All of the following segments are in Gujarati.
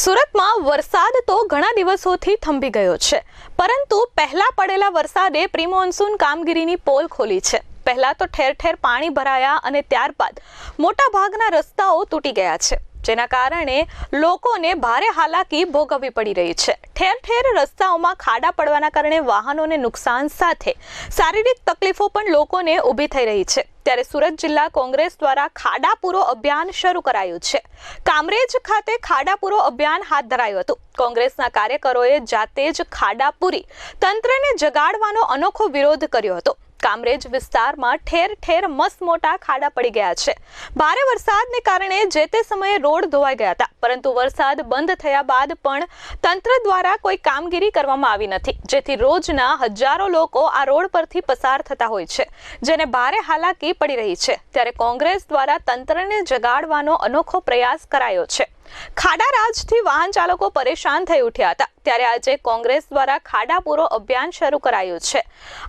સુરતમાં વરસાદ તો ઘણા દિવસોથી થંભી ગયો છે, પરંતુ પહેલા પડેલા વરસાદે પ્રિમોન્સૂન કામગીરીની પોલ ખોલી છે. પહેલા તો ઠેર ઠેર પાણી ભરાયા અને ત્યારબાદ મોટા ભાગના રસ્તાઓ તૂટી ગયા છે. જેના કારણે લોકોને ભારે હાલાકી ભોગવવી પડી રહી છે. ઠેર ઠેર રસ્તાઓમાં ખાડા પડવાના કારણે વાહનોને નુકસાન સાથે શારીરિક તકલીફો પણ લોકોને ઊભી થઈ રહી છે. ત્યારે સુરત જિલ્લા કોંગ્રેસ દ્વારા ખાડા પૂરો અભિયાન શરૂ કરાયું છે. કામરેજ ખાતે ખાડા પૂરો અભિયાન હાથ ધરાયું હતું. કોંગ્રેસના કાર્યકરોએ જાતે જ ખાડા પૂરી તંત્રને જગાડવાનો અનોખો વિરોધ કર્યો હતો. કામરેજ વિસ્તારમાં ઠેર ઠેર મસ્ત મોટા ખાડા પડી ગયા છે. ભારે વરસાદને કારણે જે તે સમયે રોડ ધોવાઈ ગયા હતા. પરંતુ વરસાદ બંધ થયા બાદ પણ તંત્ર દ્વારા કોઈ કામગીરી કરવામાં આવી નથી. જેથી રોજના હજારો લોકો આ રોડ પરથી પસાર થતા હોય છે, જેને ભારે હાલાકી પડી રહી છે. ત્યારે કોંગ્રેસ દ્વારા તંત્રને જગાડવાનો અનોખો પ્રયાસ કરાયો છે. ખાડા રાજથી વાહન ચાલકો પરેશાન થઈ ઉઠ્યા હતા. ત્યારે આજે કોંગ્રેસ દ્વારા ખાડા પૂરો અભિયાન શરૂ કરાયું છે.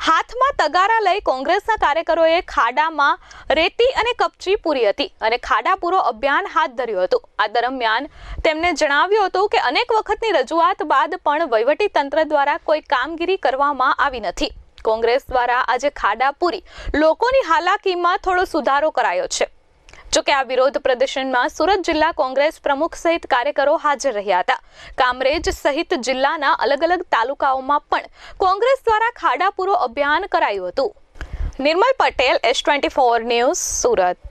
હાથમાં તગારા લઈ કોંગ્રેસના કાર્યકરોએ ખાડામાં રેતી અને કપચી પૂરી હતી અને ખાડા પૂરો અભિયાન હાથ ધર્યું હતું. આ દરમિયાન તેમણે જણાવ્યું હતું કે અનેક વખતની રજૂઆત બાદ પણ વહીવટી તંત્ર દ્વારા કોઈ કામગીરી કરવામાં આવી નથી. કોંગ્રેસ દ્વારા આજે ખાડા પૂરી લોકોની હાલાકીમાં થોડો સુધારો કરાયો છે. જોકે આ વિરોધ પ્રદર્શનમાં સુરત જિલ્લા કોંગ્રેસ પ્રમુખ સહિત કાર્યકરો હાજર રહ્યા હતા. કામરેજ સહિત જિલ્લાના અલગ અલગ તાલુકાઓમાં પણ કોંગ્રેસ દ્વારા ખાડાપૂરો અભિયાન કરાયું હતું. Nirmal Patel S twenty four news Surat.